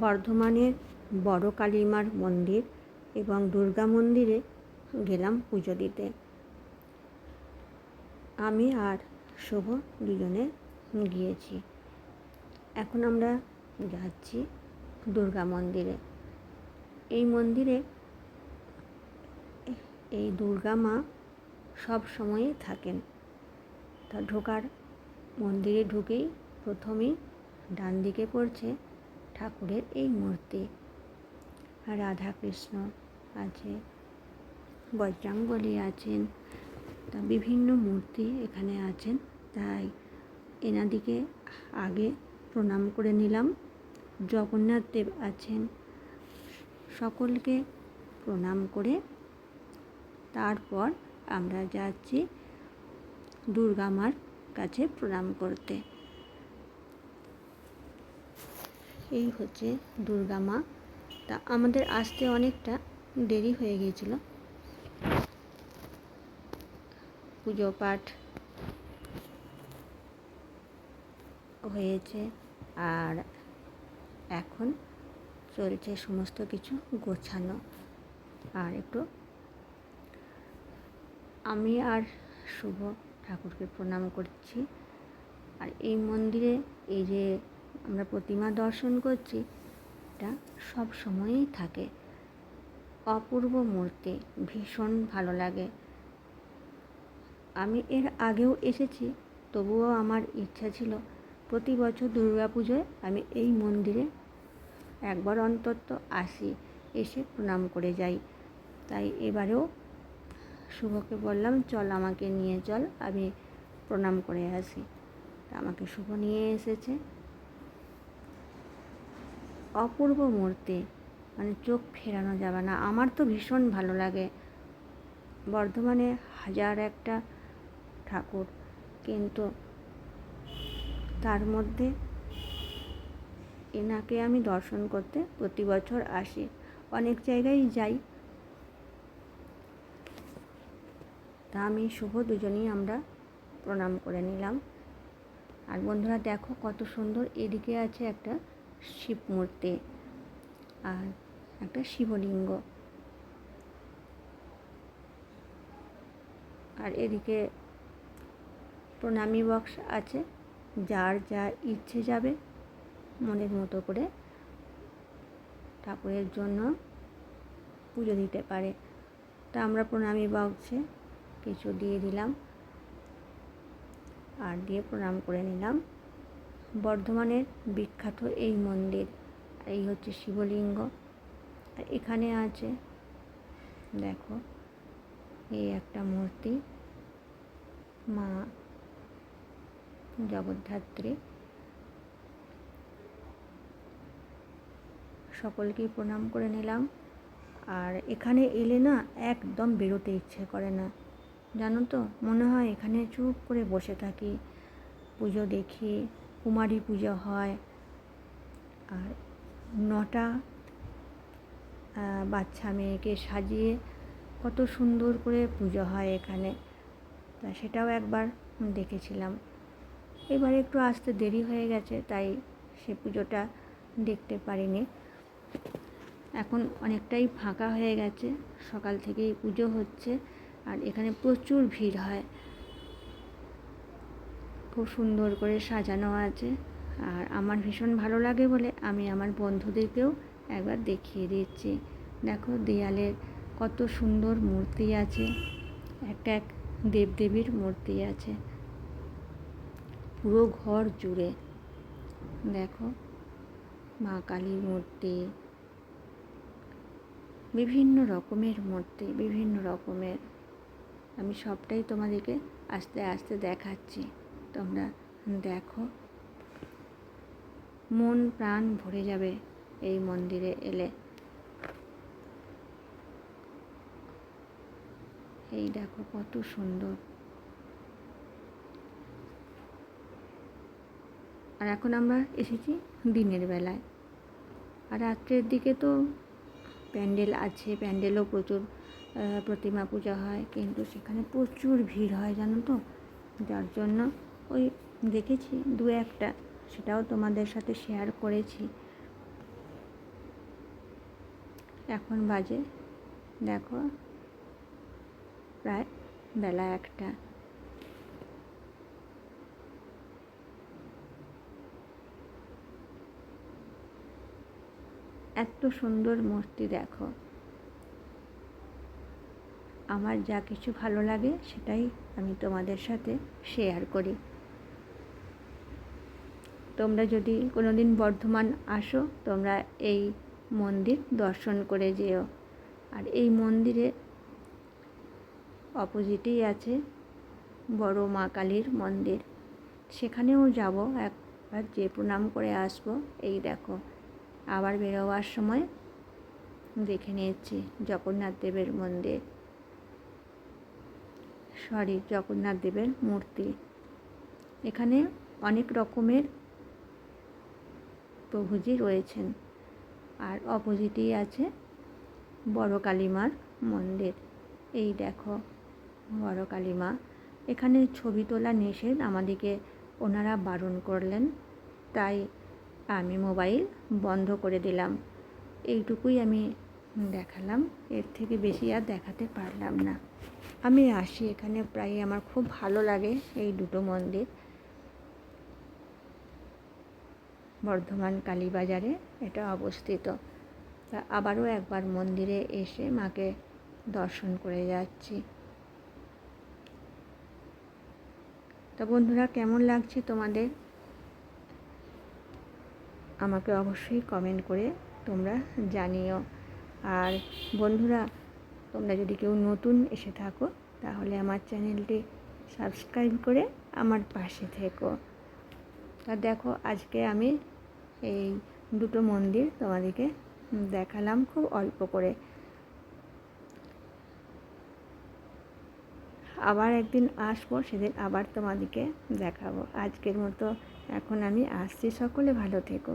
বর্ধমানের বড় কালীমার মন্দির এবং দুর্গা মন্দিরে গেলাম পুজো দিতে। আমি আর শুভ দুজনে গিয়েছি। এখন আমরা যাচ্ছি দুর্গা মন্দিরে। এই মন্দিরে এই দুর্গা মা সব সময়ই থাকেন। তা ঢোকার মন্দিরে ঢুকেই প্রথমেই ডান দিকে পড়ছে ঠাকুরের এই মূর্তি। রাধা কৃষ্ণ আছে বজরাঙ্গলী আছেন, তা বিভিন্ন মূর্তি এখানে আছেন, তাই এনাদিকে আগে প্রণাম করে নিলাম। জগন্নাথ দেব আছেন, সকলকে প্রণাম করে তারপর আমরা যাচ্ছি দুর্গা মার কাছে প্রণাম করতে। এই হচ্ছে দুর্গা মা। তা আমাদের আসতে অনেকটা দেরি হয়ে গিয়েছিল। পুজো পাঠ হয়েছে আর এখন চলছে সমস্ত কিছু গোছানো। আর একটু আমি আর শুভ ঠাকুরকে প্রণাম করছি। আর এই মন্দিরে এই যে আমরা প্রতিমা দর্শন করছি, এটা সব সময়ই থাকে। অপূর্ব মূর্তি, ভীষণ ভালো লাগে। আমি এর আগেও এসেছি, তবুও আমার ইচ্ছা ছিল প্রতি বছর দুর্গা পুজোয় আমি এই মন্দিরে একবার অন্তত আসি, এসে প্রণাম করে যাই। তাই এবারেও শুভকে বললাম, চল আমাকে নিয়ে চল, আমি প্রণাম করে আসি। আমাকে শুভ নিয়ে এসেছে। অপূর্ব মূর্তি। মানে চোখ ফেরানো যাবে না। আমার তো ভীষণ ভালো লাগে। বর্ধমানে হাজার একটা ঠাকুর। কিন্তু তার মধ্যে এনাকে আমি দর্শন করতে প্রতি বছর আসি। অনেক জায়গায় যাই। তা আমি শুভ দুজনেই আমরা প্রণাম করে নিলাম। আর বন্ধুরা দেখো কত সুন্দর এদিকে আছে একটা শিব মূর্তি আর একটা শিবলিঙ্গ। আর এদিকে প্রণামী বক্স আছে, যার যা ইচ্ছে যাবে, মনের মতো করে ঠাকুরের জন্য পুজো দিতে পারে। তা আমরা প্রণামী বক্সে কিছু দিয়ে দিলাম, আর দিয়ে প্রণাম করে নিলাম। বর্ধমানের বিখ্যাত এই মন্দির। এই হচ্ছে শিবলিঙ্গ। আর এখানে আছে, দেখো, এই একটা মূর্তি, মা জগদ্ধাত্রী। সকলকেই প্রণাম করে নিলাম। আর এখানে এলে না একদম বেরোতে ইচ্ছে করে না। জানো তো, মনে হয় এখানে চুপ করে বসে থাকি, পুজো দেখি কুমারী পুজো হয়। আর নটা বাচ্চা মেয়েকে সাজিয়ে কত সুন্দর করে পুজো হয় এখানে। তা সেটাও একবার দেখেছিলাম। এবার একটু আসতে দেরি হয়ে গেছে, তাই সে পুজোটা দেখতে পারিনি। এখন অনেকটাই ফাঁকা হয়ে গেছে, সকাল থেকেই পুজো হচ্ছে। আর এখানে প্রচুর ভিড় হয়। খুব সুন্দর করে সাজানো আছে। আর আমার ভীষণ ভালো লাগে বলে আমি আমার বন্ধুদেরকেও একবার দেখিয়ে দিচ্ছি। দেখো দেয়ালের কত সুন্দর মূর্তি আছে। এক এক দেবদেবীর মূর্তি আছে। পুরো ঘর জুড়ে। দেখো মা কালীর মূর্তি। বিভিন্ন রকমের মূর্তি, বিভিন্ন রকমের। আমি সবটাই তোমাদেরকে আস্তে আস্তে দেখাচ্ছি। তোমরা দেখো। মন প্রাণ ভরে যাবে এই মন্দিরে এলে। এই দেখো কত সুন্দর। আর এখন আমরা এসেছি দিনের বেলায়। আর রাত্রের দিকে তো প্যান্ডেল আছে, প্যান্ডেলও প্রচুর প্রতিমা পূজা হয়, কিন্তু সেখানে প্রচুর ভিড় হয়, জানো তো? যার জন্য ওই দেখেছি দু একটা, সেটাও তোমাদের সাথে শেয়ার করেছি। এখন বাজে, দেখো, প্রায় বেলা একটা। এত সুন্দর মূর্তি দেখো। আমার যা কিছু ভালো লাগে সেটাই আমি তোমাদের সাথে শেয়ার করি। তোমরা যদি কোনো দিন বর্ধমান আসো, তোমরা এই মন্দির দর্শন করে যেও। আর এই মন্দিরে অপোজিটেই আছে বড় মা কালীর মন্দির। সেখানেও যাব, একবার যে প্রণাম করে আসব, এই দেখো। আবার বেরোবার সময় দেখে নিয়েছি জগন্নাথ দেবের মন্দির। সরি জগন্নাথ দেবের মূর্তি। এখানে অনেক রকমের প্রভুজি রয়েছেন। আর অপোজিটেই আছে বড় কালীমার মন্দির। এই দেখো বড় কালীমা। এখানে ছবি তোলা নিষেধ আমাদেরকে ওনারা বারণ করলেন। তাই আমি মোবাইল বন্ধ করে দিলাম। এইটুকুই আমি দেখালাম। এর থেকে বেশি আর দেখাতে পারলাম না। আমি আসি এখানে। প্রায় আমার খুব ভালো লাগে এই দুটো মন্দির। বর্ধমান কালীবাজারে এটা অবস্থিত। তা আবারও একবার মন্দিরে এসে মাকে দর্শন করে যাচ্ছি। তা বন্ধুরা, কেমন লাগছে তোমাদের? আমাকে অবশ্যই কমেন্ট করে তোমরা জানিও। আর বন্ধুরা, তোমরা যদি কেউ নতুন এসে থাকো, তাহলে আমার চ্যানেলটি সাবস্ক্রাইব করে আমার পাশে থেকো। তা দেখো, আজকে আমি এই দুটো মন্দির তোমাদেরকে দেখালাম খুব অল্প করে। আবার একদিন আসব, সেদিন আবার তোমাদেরকে দেখাবো। আজকের মতো এখন আমি আসছি, সকলে ভালো থেকো।